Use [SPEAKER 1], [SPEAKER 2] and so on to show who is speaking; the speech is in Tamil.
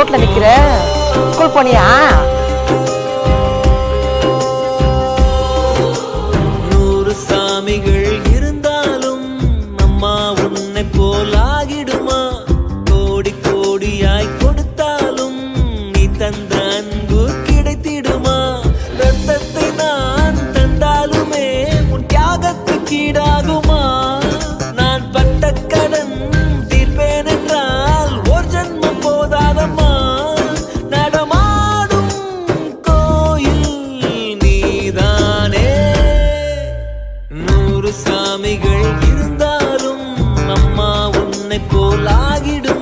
[SPEAKER 1] ரோட்ல நிக்கிற? ஸ்கூல் போனியா?
[SPEAKER 2] நூறு சாமிகள் இருந்தாலும் அம்மா உன்னை போலாகிடுமா கோடி கோடியாய் கொடுத்தாலும் நீ தந்த அன்பு கிடைத்திடுமா? ரத்தத்தை நான் தந்தாலுமே உன் தியாகத்துக்கு ஈடாகும். சாமிகள் இருந்தாலும் அம்மா உன்னை போலாகிடும்.